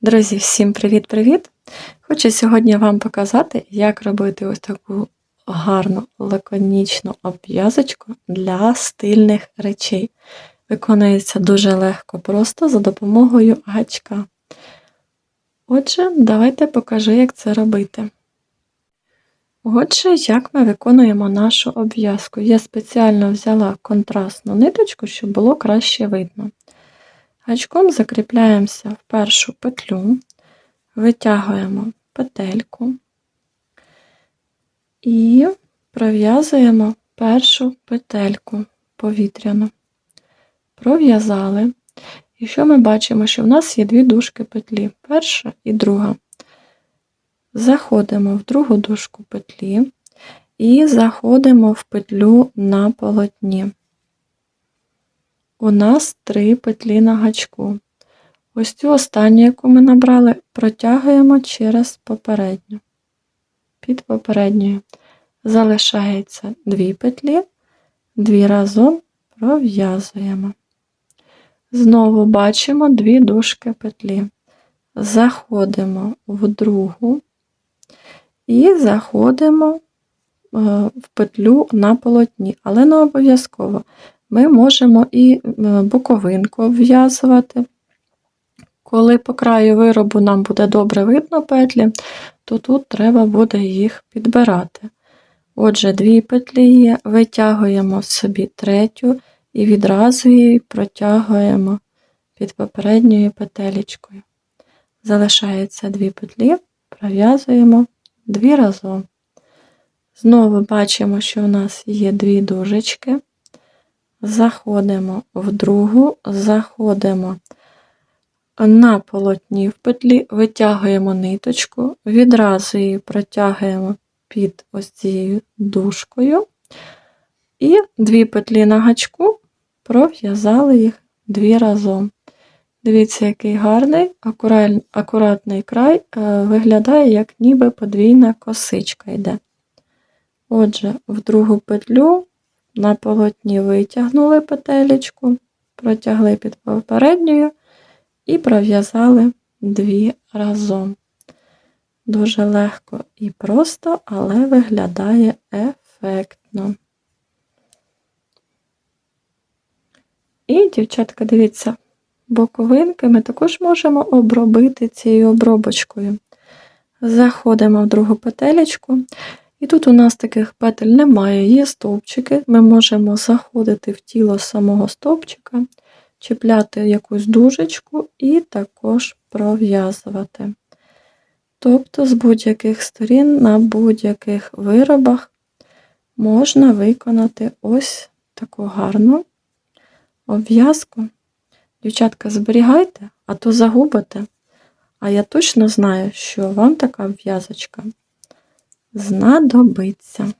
Друзі, всім привіт-привіт! Хочу сьогодні вам показати, як робити ось таку гарну лаконічну обв'язочку для стильних речей. Виконується дуже легко, просто за допомогою гачка. Отже, давайте покажу, як це робити. Отже, як ми виконуємо нашу обв'язку. Я спеціально взяла контрастну ниточку, щоб було краще видно. Гачком закріпляємося в першу петлю, витягуємо петельку і пров'язуємо першу петельку повітряну. Пров'язали. І що ми бачимо, що в нас є дві дужки петлі, перша і друга. Заходимо в другу дужку петлі і заходимо в петлю на полотні у нас три петлі на гачку. Ось цю останню, яку ми набрали, протягуємо через попередню. Під попередньою залишається дві петлі, дві разом пров'язуємо. Знову бачимо дві дужки петлі. Заходимо в другу і заходимо е, в петлю на полотні, але не обов'язково. Ми можемо і боковинку обв'язувати. Коли по краю виробу нам буде добре видно петлі, то тут треба буде їх підбирати. Отже, дві петлі є, витягуємо собі третю і відразу її протягуємо під попередньою петелечкою. Залишається дві петлі, пров'язуємо дві разом. Знову бачимо, що у нас є дві дужечки заходимо в другу, заходимо на полотні в петлі, витягуємо ниточку, відразу її протягуємо під ось цією дужкою, і дві петлі на гачку пров'язали їх дві разом. Дивіться, який гарний, акуратний край е, виглядає, як ніби подвійна косичка йде. Отже, в другу петлю на полотні витягнули петелечку, протягли під попередньою і пров'язали дві разом. Дуже легко і просто, але виглядає ефектно. І, дівчатка, дивіться, боковинки ми також можемо обробити цією обробочкою. Заходимо в другу петелечку і тут у нас таких петель немає, є стовпчики. Ми можемо заходити в тіло самого стовпчика, чіпляти якусь дужечку і також пров'язувати. Тобто з будь-яких сторін на будь-яких виробах можна виконати ось таку гарну обв'язку. Дівчатка, зберігайте, а то загубите. А я точно знаю, що вам така обв'язочка знадобиться.